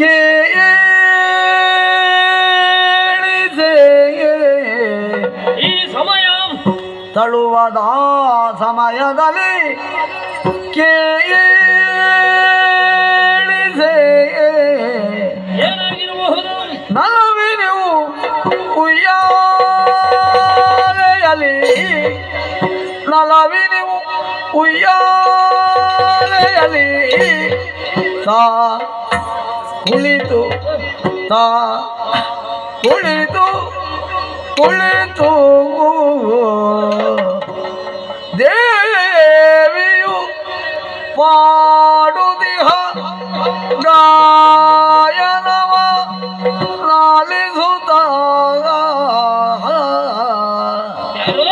ಈ ಸಮಯ ತಳುವದ ಸಮಯದಲ್ಲಿ ಕೇಳಿದೆ ಏನಾಗಿರಬಹುದು? ನಲವಿನಿವು ಉಯ್ಯಾಲೆಯಲಿ ನಲವಿನಿವು ಉಯ್ಯಾಲೆಯಲ್ಲಿ. ತಾ ಕುಳಿತು ತಾ ಕುಳಿತು ಕುಳಿತು ದೇವಿಯು ಪಾಡುದಿಹ ಗಾಯನವ ಲಾಲಿಸುತ್ತ ಯಾರು?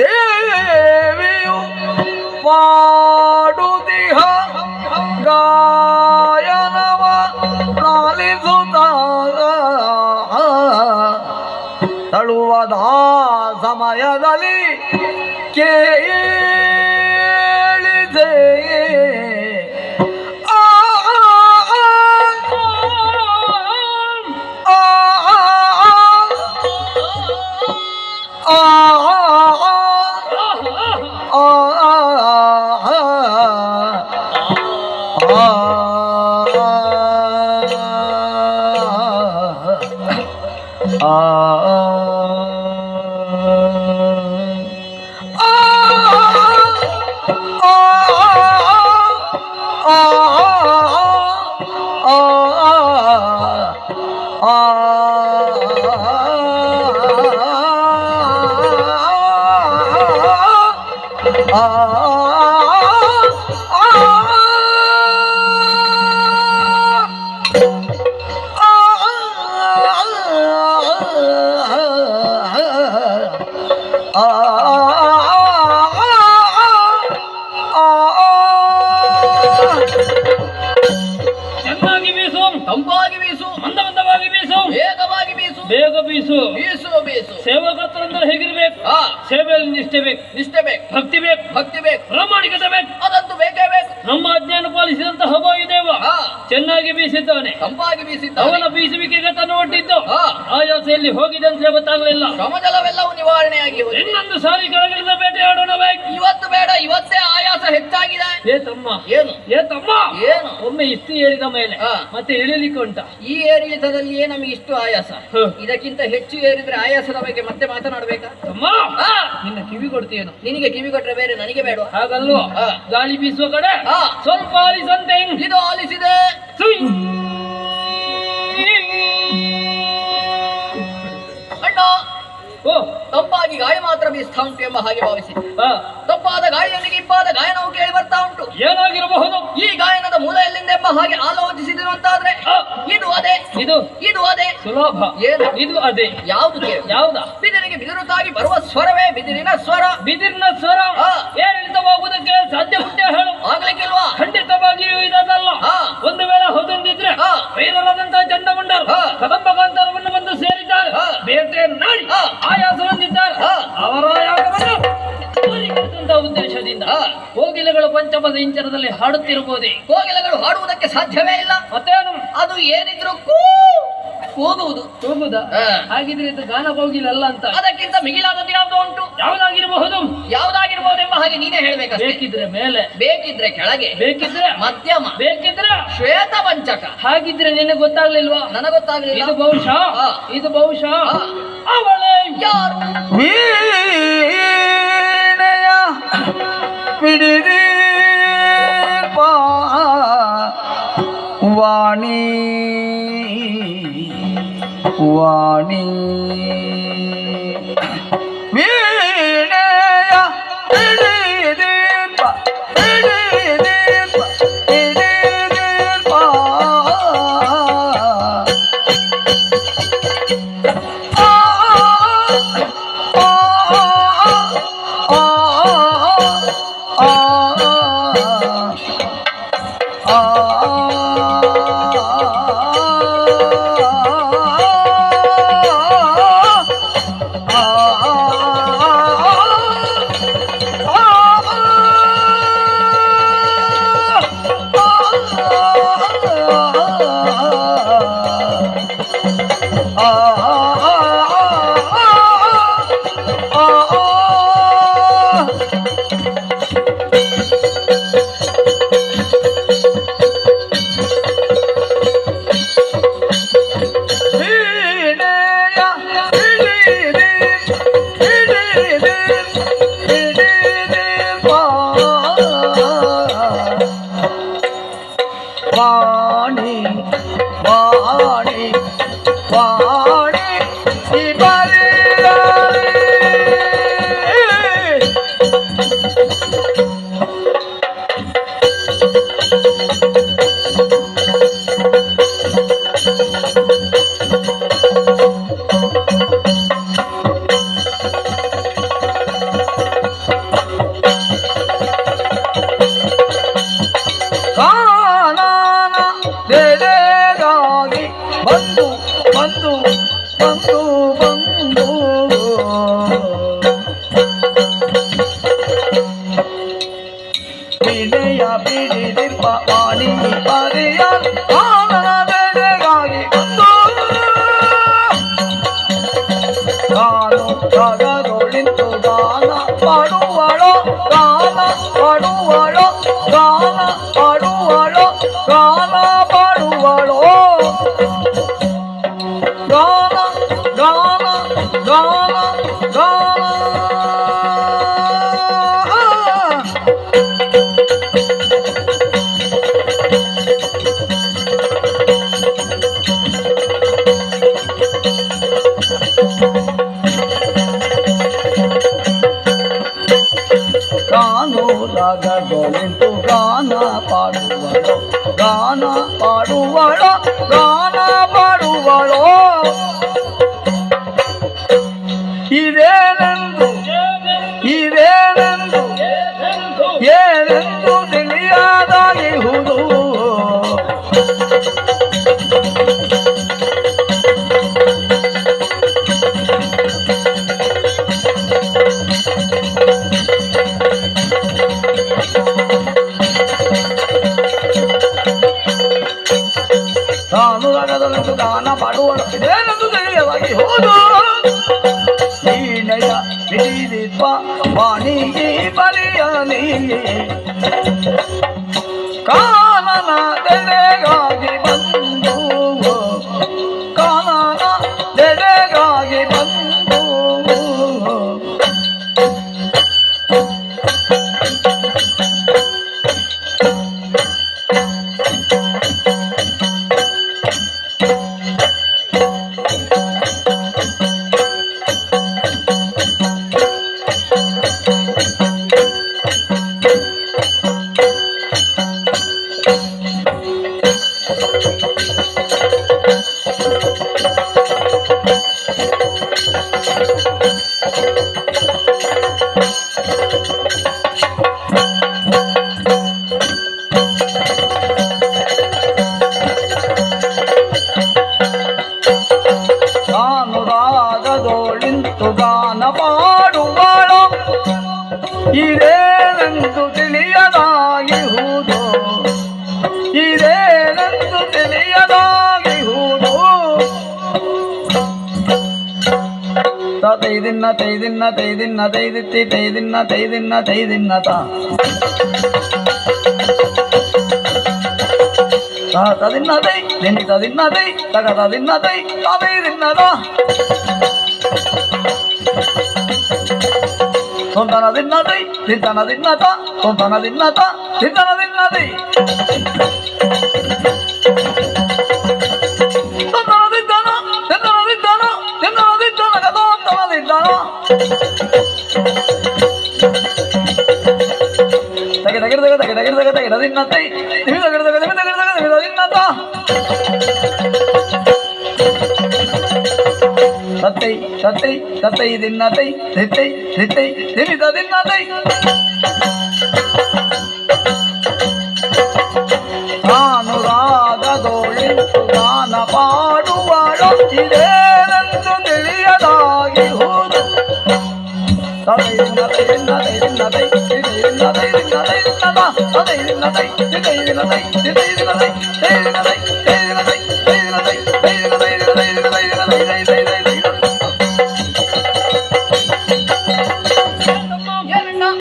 ದೇವಿಯು ಪಾಡುದಿಹ ಚೆನ್ನಾಗಿ ಬೀಸು ಬೇಗ ಬೀಸು. ಬೀಸು ಬೀಸು. ಸೇವಕತ್ವಂದ್ರೆ ಹೇಗಿರ್ಬೇಕು? ಹಾ. ಸೇವೆಯಲ್ಲಿ ನಿಷ್ಠೆ ಬೇಕು. ನಿಷ್ಠೆ ಬೇಕು. ಭಕ್ತಿ ಬೇಕು. ಭಕ್ತಿ ಬೇಕು. ಪ್ರಾಮಾಣಿಕತೆ ಬೇಕು. ಅದಂತೂ ಬೇಕೇ ಬೇಕು. ನಮ್ಮ ಅಜ್ಞಾನ ಪಾಲಿಸಿದಂತ ಹಬ್ಬ ಹಾ ಚೆನ್ನಾಗಿ ಬೀಸಿದ್ದಾನೆ. ತಂಪಾಗಿ ಬೀಸಿದ್ದ ಅವನ ಬೀಸುವಿಕೆಗೆ ತನ್ನ ಒಡ್ಡಿದ್ದು ಆ ಆಯಾಸೆಯಲ್ಲಿ ಹೋಗಿದೆ ಅಂತ ಗೊತ್ತಾಗಲಿಲ್ಲ. ಶ್ರಮಜಲವೆಲ್ಲವೂ ನಿವಾರಣೆಯಾಗಿ ಇನ್ನೊಂದು ಸಾರಿ ಕೆಳಗಿಳಿದ ಬೇಟೆಯಾಡೋಣ ಇವತ್ತು ಬೇಡ ಇವತ್ತೇ ಆಯಾಸ ಹೆಚ್ಚಾಗಿದೆ. ಏ ತಮ್ಮ. ಏನು? ಏ ತಮ್ಮ. ಏನು? ಒಮ್ಮೆ ಇಷ್ಟು ಏರಿದ ಮೇಲೆ. ಮತ್ತೆ ಇಳಿಲಿಕ್ಕೆ ಉಂಟ? ಈ ಏರಿಳಿತದಲ್ಲಿಯೇ ನಮಗೆ ಇಷ್ಟು ಆಯಾಸ. ಇದಕ್ಕಿಂತ ಹೆಚ್ಚು ಏರಿದ್ರೆ ಆಯಾಸದ ಬಗ್ಗೆ ಮತ್ತೆ ಮಾತನಾಡಬೇಕಾ? ತಮ್ಮ. ನಿನ್ನ ಕಿವಿ ಕೊಡ್ತೀಯೇನು ನಿನಗೆ ಕಿವಿ ಕೊಟ್ರೆ ಬೇರೆ ನನಗೆ ಬೇಡ ಹಾಗಲ್ವೋ? ಗಾಳಿ ಬೀಸುವ ಕಡೆ. ಸ್ವಲ್ಪ ಆಲಿಸಂತೆ. ಇದು ಆಲಿಸಿದೆ. ಅಣ್ಣ ಓ. ತಂಪಾಗಿ ಗಾಯ ಮಾತ್ರ ಬೀಸ್ತಾ ಉಂಟು ಎಂಬ ಹಾಗೆ ಭಾವಿಸಿ. ತಪ್ಪಾದ ಗಾಯದೊಂದಿಗೆ ಇಪ್ಪಾದ ಗಾಯನವು ಕೇಳಿ ಬರ್ತಾ ಉಂಟು. ಏನಾಗಿರಬಹುದು? ಈ ಗಾಯನದ ಮೂಲ ಎಲ್ಲಿಂದ ಎಂಬ ಹಾಗೆ ಆಲೋಚಿಸಿದಿರುವಂತಾದ್ರೆ. ಇದು ಅದೇ. ಇದು? ಇದು ಅದೇ. ಸುಲಭ. ಏನು? ಇದು ಅದೇ. ಯಾವುದು ಯಾವುದ? ಬಿದಿರಿಗೆ ಬಿದಿರುತ್ತಾಗಿ ಬರುವ ಸ್ವರವೇ ಬಿದಿರಿನ ಸ್ವರ. ಬಿದಿರಿನ ಸ್ವರ. ಏರಿಳಿತವಾಗುವುದಕ್ಕೆ ಸಾಧ್ಯ ಉಂಟೆ ಇಂಚರದಲ್ಲಿ ಹಾಡುತ್ತಿರಬಹುದೇ ಕೋಗಿಲೆಗಳು ಹಾಡುವುದಕ್ಕೆ ಸಾಧ್ಯವೇ ಇಲ್ಲ. ಮತ್ತೇನು? ಅದು ಏನಿದ್ರು ಕೂ ಕೂಗುವುದು. ಕೂಗುದ ಹಾಗಿದ್ರೆ ಇದು ಗಾನ ಕೋಗಿಲ ಅಲ್ಲ ಅಂತ. ಅದಕ್ಕಿಂತ ಮಿಗಿಲಾದದ್ದು ಯಾವುದು ಉಂಟು. ಯಾವ್ದಾಗಿರಬಹುದು? ಯಾವುದಾಗಿರ್ಬೋದೆಂಬ ಹಾಗೆ ನೀನೇ ಹೇಳ್ಬೇಕು ಬೇಕಿದ್ರೆ ಮೇಲೆ. ಬೇಕಿದ್ರೆ ಕೆಳಗೆ. ಬೇಕಿದ್ರೆ ಮಧ್ಯಮ. ಬೇಕಿದ್ರೆ ಶ್ವೇತ ಪಂಚಕ ಹಾಗಿದ್ರೆ ನಿನಗೆ ಗೊತ್ತಾಗ್ಲಿಲ್ವಾ? ನನಗೊತ್ತಾಗ್ಲಿಲ್ಲ ಇದು ಬಹುಶಃ. ಇದು ಬಹುಶಃ. ವಾಣಿ ವಾಣಿ ವೀಣೆಯ ಪಿಡಿದೀಪ ಪಿಡಿದೀಪ ಪಿಡಿದೀಪ ಆ हा ಬಂದು ಬಂದು ಬಂದು ಬಂದು. ಬಿಡೆಯ ಬಿಡಿದಿಪ್ಪ ವಾಣಿ ಪರಿಯ ಕಾನನ ದೆಡೆಗಾಗಿ ಬಂದು. ಗಾನು ಗಗದೊಳಿಂತು ಗಾನ ಪಾಡುವಳೋ ಗಾನ ಪಾಡುವಳೋ ಗಾನ ಮಿಡಿದಿಪ್ಪ ವಾಣಿಗೆ ಬರೆಯಲಿ ಕಾನನ ದೆಡೆಗಾಗಿ ಇದೇನೆಂದು ತಿಳಿಯದಾಗಿಹುದು ಇದೇನೆಂದು ತಿಳಿಯದಾಗಿಹುದು ತೈದಿನ್ನ ತೈದಿನ್ನ ತೈದಿನ್ನ ತೈದಿತ್ತಿ ತೈದಿನ್ನ ತೈದಿನ್ನ ತೈದಿನ್ನ ತಾ ತದಿನ್ನದೈ ನಿನ್ನಿ ತದಿನ್ನದೈ ತಗ ತದಿನ್ನದೈ সন্তানাদির নাতি সন্তানাদির নাতা সন্তানাদির নাতা সন্তানাদির নাতি। ತತ್ತೈ ಸತೈ ಸತೈ ದಿನ್ನತೈ ತಿತ್ತೈ ತಿತ್ತೈ ನಿಮಿತ ದಿನ್ನತೈ ನಾನು ರಾಗದೋಳಿಂತು ಗಾನ ಪಾಡುವಳು ಇದೇನೆಂದು ತಿಳಿಯದಾಗಿ ಹೋದು ಸತೈ ದಿನ್ನತೈ ದಿನ್ನತೈ